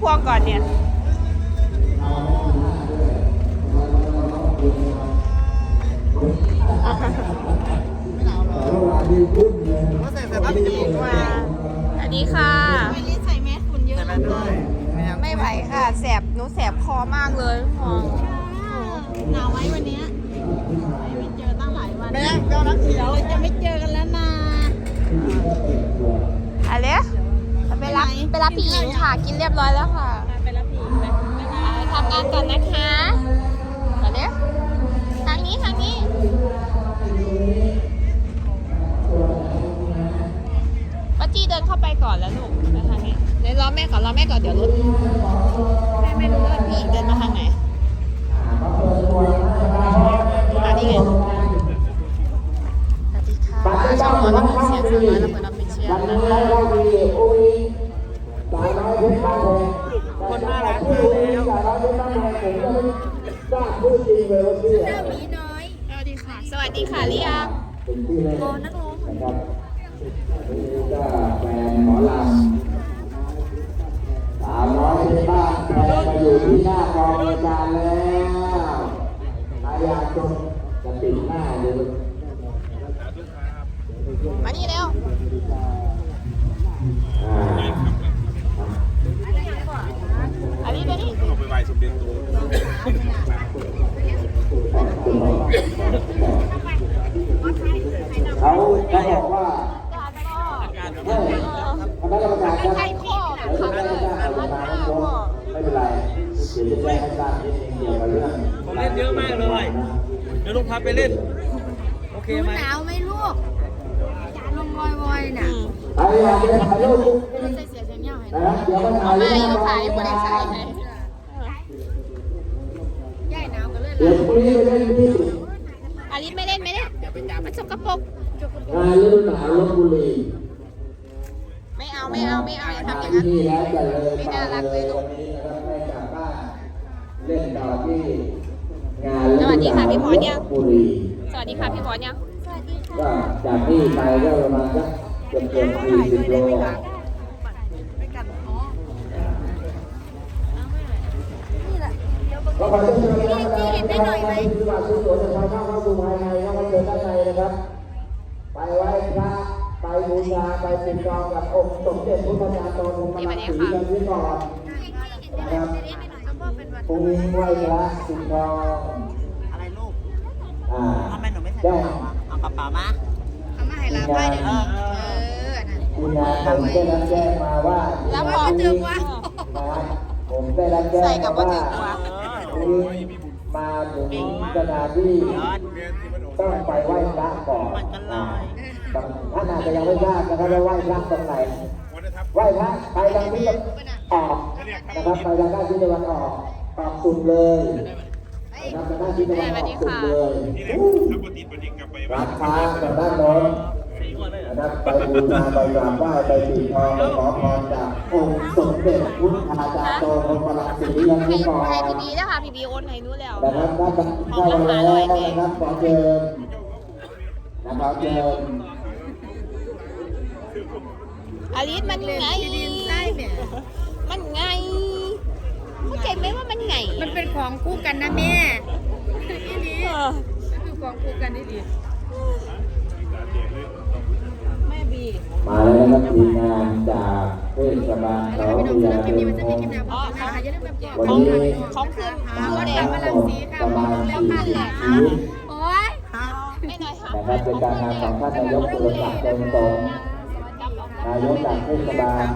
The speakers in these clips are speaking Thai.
พวงก่อนเนี่ยก็ใส่เสื้อผ้าผีว้าสวัสดีค่ะไม่รีดใส่แมสฝุ่นเยอะใส่แมสด้วยไม่งั้นไม่ไหวค่ะ แสบหนูแสบคอมากเลยมองหนาวไหมวันเนี้ยไม่เจอตั้งหลายวันแม่เจ้านักเขียวเราจะไม่เจอกันแล้วนะอะไรไป รับไปรับพี่หญิงค่ะ กินเรียบร้อยแล้วค่ะ ไปรับผีไหมไม่ได้ไปทำงานก่อนนะคะมาเร็วทางนี้ทางนี้ป้าจี้เดินเข้าไปก่อนแล้วลูกไปทางนี้เดี๋ยวรอแม่ก่อนรอแม่ก่อนเดี๋ยวรถแม่ไม่รู้ว่าพี่หญิงเดินมาทางไหนอ่านี่ไงสวัสดีค่ะช่องหมอลำเสียงสาวน้อยลำเปิดออฟฟิเชียลนะคะ คนน่ารักมา แล้วเจ้าหมีน้อย สวัสดีค่ะ สวัสดีค่ะเรียกโอนักร้องก็แฟนหมอลำสาวน้อยที่บ้านแฟนมาอยู่ที่หน้ากองรายการแล้วพยายามจนจะปิดหน้าอยู่ มานี่เร็ว อ่า อันนี้ไปนี่ ไปไหว้สมเด็จโต เขาเขาบอกว่า การก็ เฮ้ยคณะกรรมการครับ ใครข้อแบบ เดี๋ยว เขา จะ เล ได้ ย จ้าง มั อาน จารย์ หน้า มา พ่อ ไม่เป็นไรเดี๋ยวจะแจ้งให้ทราบนิดนึงเกี่ยวกับเรื่อง ผมเล่นเยอะมาก เลยเดี๋ยวลุงพาไปเล่น โอเคไหมหนาวไหมลูกจาลงวอยวอยน่ะใครอยากจะถ่ายรูปไม่ใส่เสียเสียงเงี้ยหรอเดี๋ยวมาถ่ายแม่รูปอยู่ขายบริษัทไหนย่ยหนาวกันเลยเดี๋ยวพรุ่งนี้ไปเล่นที่อาลิสไม่เล่นไม่เล่นมันสกปรกงานฤดูหนาวลบบุรีไม่เอาไม่เอาไม่เอาอย่าทำอย่างนั้นนี่แล้วจะเลยไม่น่ารักเลยลูกวันนี้นะครั บให้กลับบ้านเล่นต่อที่งานสวัสดีค่ะพี่หมอเนี่ยลพบุรีสวัสดีค่ะพี่บอลยังก็จากนี่ไปก็ประมาณสักเกือบเกือบสี่สิบโลนี่แหละเดี๋ยวก็ขอเชิญชวนนะครับที่เห็นได้หน่อยไหมที่ว่าซื้อตั๋วจะพาเข้าเข้าสู่ภายในนะครับเชิญด้านในนะครับ ไปไหว้พระไปบูชาไปติดกองกับองค์สมเด็จพุทธจารย์โตพรหมรังสีกันที่ก่อนนะครับ พรุ่งนี้ไหว้พระติดกองอะไรลูกอ่าทำไมหนูไม่ใส่กระเป๋าอะเอากระเป๋ามาเอามาให้ลาไปเดี๋ยวนี้เออนั่นทีมงานผมได้รับแจ้งมาว่าแล้วพอพรุ่งนี้นะผมได้รับแจ้งใส่กับว่าว่าถึงวะพรุ่งนี้มาถึงสถานที่ต้องไปไหว้พระก่อนมันก็ลอยท่านอาจจะยังไม่ทราบนะครับว่าไหว้พระตรงไหนไหว้พระไปทางทิศออก นะครับไปทางด้านทิศตะวันออกออกสุดเลยนะครับทางด้านทิศตะวันออกสุดเลยถ้าปฏิบัติกลับไปร้านค้าทางด้านโน้นนะครับไปบูชาไปกราบไหว้ไปปิดทองไปขอพรจากองค์สมเด็จพุทธาจารย์โตพรหมรังสียังให้ไม่ก่อนให้พี่บีนะคะพี่บีโอนให้หนู้แล้วนะครับถ้าเข้ามาแล้วนะครับขอเชิญนะครับเชิญอาลิสมันไงใช่แม่ มันไง เข้าใจไหมว่ามันไงมันเป็นของคู่กันนะแม่นี่นี่เออมันคือของคู่กันนี่ดีแม่บีมาแล้วนะครับทีมงานจากเทศบาลแล้วเขาก็พี่น้องพสำหยารับคลิปเดินี้นมันจะทมีงคลิปแนวโฆษณาค่ะอย่าลืมแบบกดวันของนี้ของคืนค่ะคืวันแดนี้งมาลังสีค่ะประมาณแล้วสี่ค่ะสิแหบละชีวิตโอ้ยไม่หน่อยค่ะนะครับเป็นการงานของท่านนายกสุรศักดิ์เต็มตรงนายกจากเทศบาล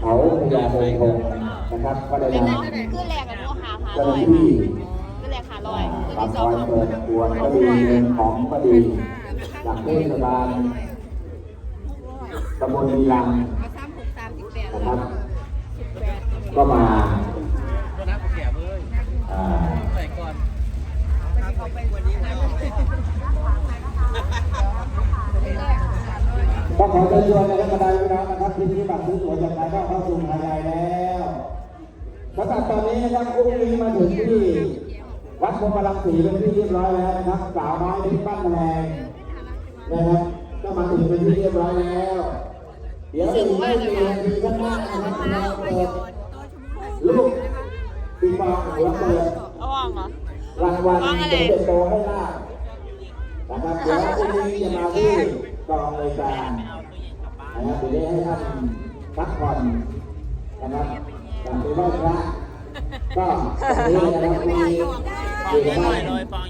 เขาพยาเดินทงนะครับก็ได้นำคือแรกกับหนูหาหาเจ้าหลอน้ายที่คือแรกหาลอยคือปาที่กสซองอยเปิดควนก็ดีเรื่องของก็ดีจากเทศบาลตำบลลีลังเอาสามหกสามสิบแปดนะครับก็มาตัวน้ำผมแก็ขอเชิญชวนในะรับรรดาพี่น้องนะครับที่ที่บัตรซื้อยจากภายนอกเข้าสู่ภายในแล้วสำหรับตอนนี้นะครับอุ้งอิงมาถึงที่วัดพรมพลังสีเป็นที่เรียบร้อยแล้วนะครับสาวไม้อยที่ปั้นแรงนะครับก็มาถึงเป็นที่เรียบร้อยแล้ว เดี๋ยวอีกไม่กี่นาทีข้างหน้านะครับเราเปิดลูกปีบอลหัวเปิดรางวัลเด็กโตให้ล่านะครับเดี๋ยวอุ้งอิจะมาที่ กองรายการนะครับเดี๋ยวได้ให้ท่านพักผ่อนนะครับกลับไปไหว้พระก็ตอนนี้นะครับมีอยู่ด้าน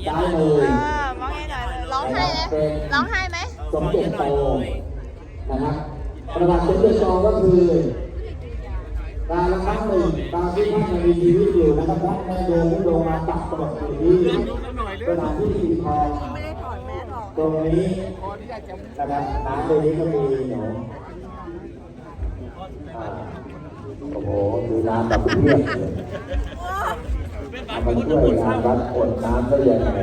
ซ้ายมือเออมองให้หน่อยร้องไห้ไหมร้องไห้ไหมสมเด็จโตนะครับประวัติสมเด็จโตก็คือการละครั้งหนึ่งตอนที่ท่านยังมีชีวิตอยู่นะครับท่านได้เดินลงมาตักตกอยู่ที่สถานที่สีทอง ตรงนี้นะครับน้ำตรงนี้ก็มีหนูอ่าโอ้โหดูน้ำแบบเพียบเลยเอามาช่วยงานวัดกดน้ำได้ยังไง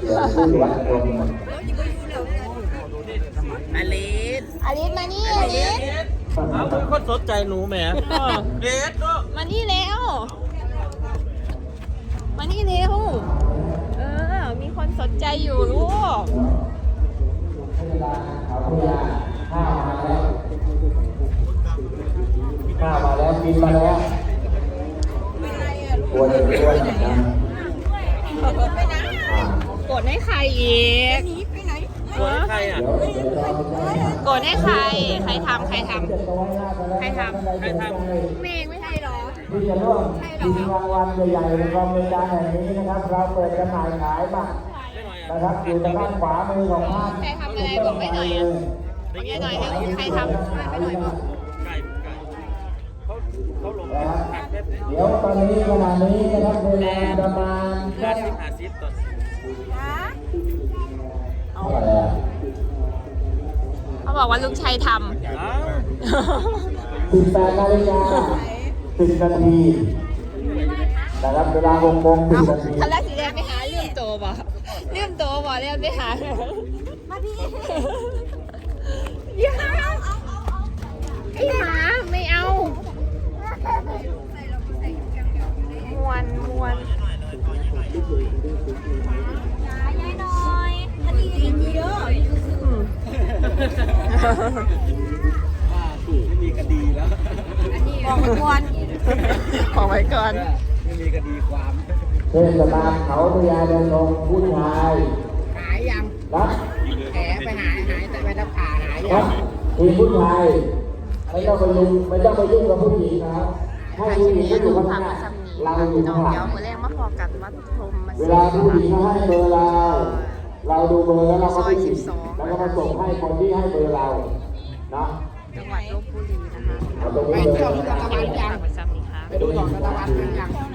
เดี๋ยวผู้วัดคนอลิสอลิสมานี่อลิสเอาเป็นคนสนใจหนูแหมเด็ดเนาะมานี่เร็วมานี่เร็วเออมี คนสนใจอยู่ลูกเขาพยาข้ามาแล้วข้ามาแล้วกินมาแล้วตัวเด็กตัวหนักนะอ่ากดให้ใครอีกหัวใครอะเดี๋ยวเดี๋ยวเราจะให้กดให้ใคร ใครทำใครทำใครทำใครทำเมงไม่ใช่หรอ ที่จะร่วมชิงรางวัลใหญ่ๆในกองบริการแห่งนี้นะครับ เราเปิดจำหน่ายขายบัตรนะครับอยู่ทางด้านขวามือของท่านใครทำอะไรบอกไม่หน่อยอะบอกไม่หน่อยเร็วใครทำไม่หน่อยบอกไก่ไก่เขาเขาหลงนะครับหักเล็บเดี๋ยวตอนนี้ขณะนี้นะครับเวลาประมาณห้าสิบห้าสิบก่อนเท่าไหร่อะเขาบอกว่าลุงชัยทอ้าวำสิบแปดนาฬิกา สิบนาทีนะครับเวลาหกโมงสิบนาทีคันแรกสีแดงไปหาเรื่องโตบ่เรื่องโตบ่เรื่องไปหามาพี่อย่าไอ้หมาไม่เอามวนมวนยายหน่อยคดีเยอะ ขอไว้ก่อน ไม่มีคดีความเทศบาลเขาพญาเดินลงผู้ชายหายยังรับแผลไปหายหายแต่ไปรับผ่าหายคยัรับงทีมผู้ชายไม่ต้องไปยุ่งไม่ต้องไปยุ่งกับผู้หญิงนะครับให้ผู้หญิงก็อยู่ข้างหน้าเราอยู่น้อข้างงหลัเดี๋ยวง มือแรกมาพอกันวัดพรหมมาเวลาผู้หญิงเขาให้เบอร์เรา เราดูเบอร์แล้วเราก็ไปหยิบซอย12แล้วก็มาส่งให้คนที่ให้เบอร์เราเนาะ จังหวัดลบบุรีนะคะเอาตรงไปนี้เลยเที่ยวที่ตะวันยังประจำนี้ค่ะไปดูดอกตะวันยัง